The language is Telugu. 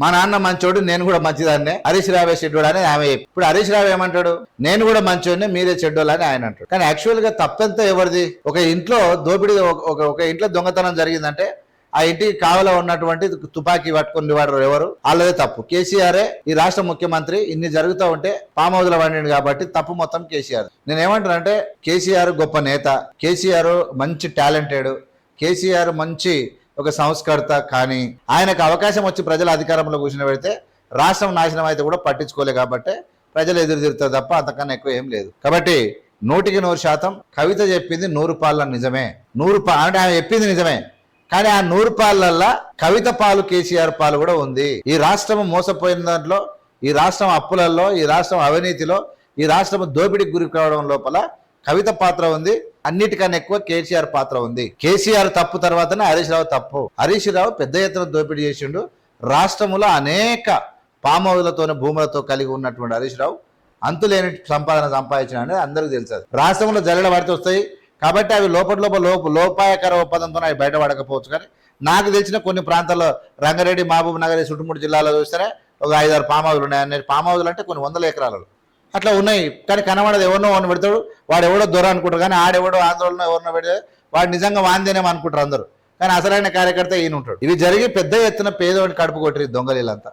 మా నాన్న మంచోడు నేను కూడా మంచిదాన్నే. హరీష్ రావే చెడ్డోడు అని ఆమె చెప్పి. ఇప్పుడు హరీష్ రావు ఏమంటాడు? నేను కూడా మంచోడిని మీరే చెడ్డోళ్ళు అని ఆయన అంటాడు. కానీ యాక్చువల్గా తప్పంతా ఎవరిది? ఒక ఇంట్లో దోపిడీ ఒక- ఒక ఒక ఇంట్లో దొంగతనం జరిగిందంటే ఆ ఇంటికి కావల ఉన్నటువంటి తుపాకీ పట్టుకుని వాడు ఎవరు? వాళ్ళదే తప్పు. కేసీఆరే ఈ రాష్ట్ర ముఖ్యమంత్రి ఇన్ని జరుగుతూ ఉంటే పామౌదుల వండింది కాబట్టి తప్పు మొత్తం కేసీఆర్. నేను ఏమంటానంటే కేసీఆర్ గొప్ప నేత. కేసీఆర్ మంచి టాలెంటెడ్. కేసీఆర్ మంచి ఒక సంస్కర్త కానీ ఆయనకు అవకాశం వచ్చి ప్రజల అధికారంలో కూర్చుని పెడితే రాష్ట్రం నాశనం అయితే కూడా పట్టించుకోలే కాబట్టి ప్రజలు ఎదురు తిరుగుతారు తప్ప అంతకన్నా ఎక్కువ ఏం లేదు. కాబట్టి నూటికి నూరు శాతం కవిత చెప్పింది నూరు పాళ్ళ నిజమే. నూరు పా అంటే ఆమె చెప్పింది నిజమే. కానీ ఆ నూరు పాళ్ళల్లో కవిత పాలు కేసీఆర్ పాలు కూడా ఉంది. ఈ రాష్ట్రం మోసపోయిన దాంట్లో ఈ రాష్ట్రం అప్పులలో ఈ రాష్ట్రం అవినీతిలో ఈ రాష్ట్రం దోపిడీకి గురి కావడం లోపల కవిత పాత్ర ఉంది. అన్నిటికన్నా ఎక్కువ కేసీఆర్ పాత్ర ఉంది. కేసీఆర్ తప్పు తర్వాతనే హరీష్ రావు తప్పు. హరీష్ రావు పెద్ద ఎత్తున దోపిడీ చేసిండు. రాష్ట్రంలో అనేక పామౌలతోనే భూములతో కలిగి ఉన్నటువంటి హరీష్ రావు అంతులేని సంపాదన సంపాదించిన అనేది అందరికీ తెలుసు రాష్ట్రంలో జల్లెడ పడితే వస్తాయి. కాబట్టి అవి లోపల లోపల లోప లోపాయకర ఒప్పందంతో అవి బయటపడకపోవచ్చు కానీ నాకు తెలిసిన కొన్ని ప్రాంతాల్లో రంగారెడ్డి మహబూబ్ నగర్ ఈ జిల్లాలో చూస్తేనే ఒక ఐదారు పామ్ ఉన్నాయి అన్ని పామ్ అంటే కొన్ని వందల ఎకరాలలో. అట్లా ఉన్నాయి. కానీ కనబడదు. ఎవరినో వాడిని పెడతాడు. వాడు ఎవడో దొర అనుకుంటారు కానీ ఆడెవడో ఆందోళన ఎవరినో పెడితే వాడు నిజంగా వాందేనేమో అనుకుంటారు అందరూ. కానీ అసలైన కార్యకర్త ఈయన ఉంటాడు ఇవి జరిగి పెద్ద ఎత్తున పేదవాడిని కడుపు కొట్టిరు ఈ దొంగలు వీళ్ళంతా